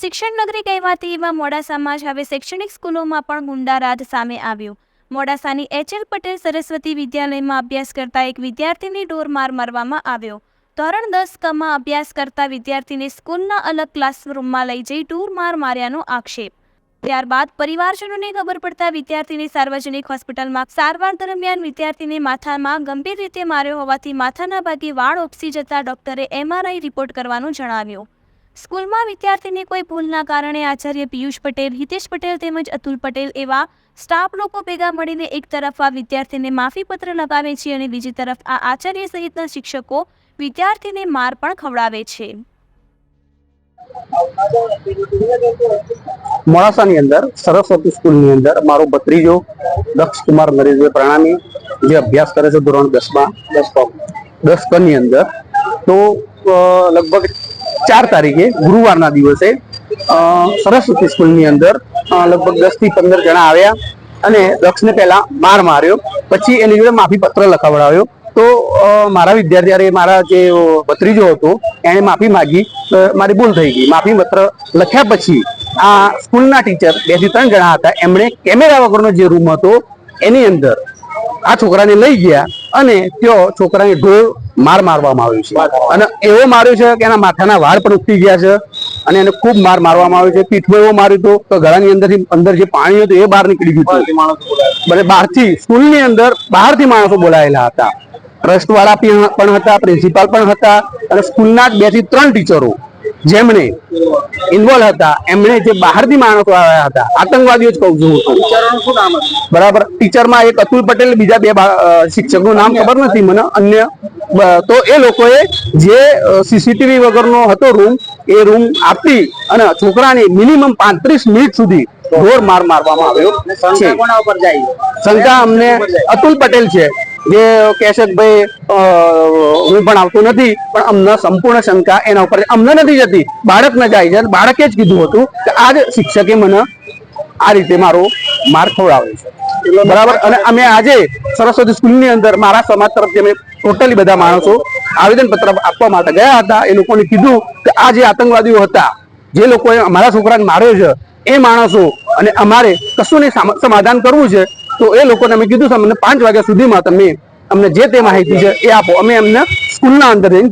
શિક્ષણ નગરી કહેવાતી એવા મોડાસામાં જ હવે શૈક્ષણિક સ્કૂલોમાં પણ ગુંડારાજ સામે આવ્યો. મોડાસાની એચ એલ પટેલ સરસ્વતી વિદ્યાલયમાં અભ્યાસ કરતા એક વિદ્યાર્થીની ડોર માર મારવામાં આવ્યો. ધોરણ દસ કમાં અભ્યાસ કરતા વિદ્યાર્થીને સ્કૂલના અલગ ક્લાસરૂમમાં લઈ જઈ ડોર માર માર્યાનો આક્ષેપ. ત્યારબાદ પરિવારજનોને ખબર પડતા વિદ્યાર્થીને સાર્વજનિક હોસ્પિટલમાં સારવાર દરમિયાન વિદ્યાર્થીને માથામાં ગંભીર રીતે માર્યો હોવાથી માથાના ભાગે વાળ ઉપસી જતા ડોક્ટરે એમઆરઆઈ રિપોર્ટ કરવાનું જણાવ્યું. સ્કૂલમાં વિદ્યાર્થીની કોઈ ભૂલના કારણે આચાર્ય પિયુષ પટેલ, હિતેશ પટેલ તેમજ અતુલ પટેલ એવા સ્ટાફ લોકો ભેગા મળીને એક તરફ આ વિદ્યાર્થીને માફીપત્ર લગાવે છે અને બીજી તરફ આ આચાર્ય સહિતના શિક્ષકો વિદ્યાર્થીને માર પણ ખવડાવે છે. મોડાસાની અંદર, સરસ્વતી સ્કૂલની અંદર મારો ભત્રીજો દક્ષ કુમાર નરેશભાઈ પ્રણામી જે અભ્યાસ કરે છે ધોરણ દસમાં દસ દસની અંદર. તો લગભગ ચાર તારીખે ગુરુવારના દિવસે સરસ્વતી સ્કૂલની અંદર લગભગ દસથી પંદર જણા આવ્યા અને દક્ષને પહેલા માર માર્યો. પછી એની જોડે માફી પત્ર લખાવડાવ્યો. તો મારા વિદ્યાર્થી મારા જે ભત્રીજો હતો એણે માફી માગી. મારી ભૂલ થઈ ગઈ. માફી પત્ર લખ્યા પછી આ સ્કૂલના ટીચર બેથી ત્રણ જણા હતા. એમણે કેમેરા વગરનો જે રૂમ હતો, એની અંદર આ છોકરાને લઈ ગયા અને ત્યાં છોકરાને ઢોર માર મારવામાં આવ્યો છે. અને એવો માર્યો છે કે એના માથાના વાળ પણ ઉઠી ગયા છે અને એને ખૂબ માર મારવામાં આવ્યો છે. પીઠમાં એવો માર્યો હતો તો ગળાની અંદરથી અંદર જે પાણી હતું, એ બહાર નીકળી ગયું હતું. અને બહારથી, સ્કૂલની અંદર બહારથી માણસો બોલાયેલા હતા. ટ્રસ્ટવાળા પણ હતા, પ્રિન્સિપાલ પણ હતા અને સ્કૂલના બેથી ત્રણ ટીચરો જેમણે ઇન્વોલ્વ હતા એમણે જે બહારથી માણસો આવ્યા હતા આતંકવાદીઓ જ કહું છું બરાબર. ટીચરમાં એક અતુલ પટેલ બીજા બે શિક્ષકનું નામ ખબર નથી મને. અન્ય તો એ લોકોએ જે સીસીટીવી વગરનો હતો રૂમ એ રૂમ આપી અને છોકરાને મિનિમમ પાંત્રીસ મિનિટ સુધી ઢોર માર મારવામાં આવ્યો છે. શંકા અમને અતુલ પટેલ છે. જે કહે છે કે ભાઈ હું પણ આવતું નથી પણ અમને સંપૂર્ણ શંકા એના ઉપર અમને નથી જતી. બાળકને જાય છે. બાળકે જ કીધું હતું કે આ જ શિક્ષકે મને આ રીતે મારો માર ખવડાવ્યો છે. બરાબર? અને અમે આજે સરસ્વતી સ્કૂલની અંદર મારા સમાજ તરફથી અમે ટોટલી બધા માણસો આવેદન પત્ર આપવા માટે ગયા હતા. એ લોકોને કીધું કે આ જે આતંકવાદીઓ હતા જે લોકોએ અમારા છોકરાને માર્યો છે એ માણસો અને અમારે કશું સમાધાન કરવું છે. તો એ લોકોને અમે કીધું અમને પાંચ વાગ્યા સુધીમાં તમે અમને જે તે માહિતી છે એ આપો. અમે એમને સ્કૂલના અંદર જઈને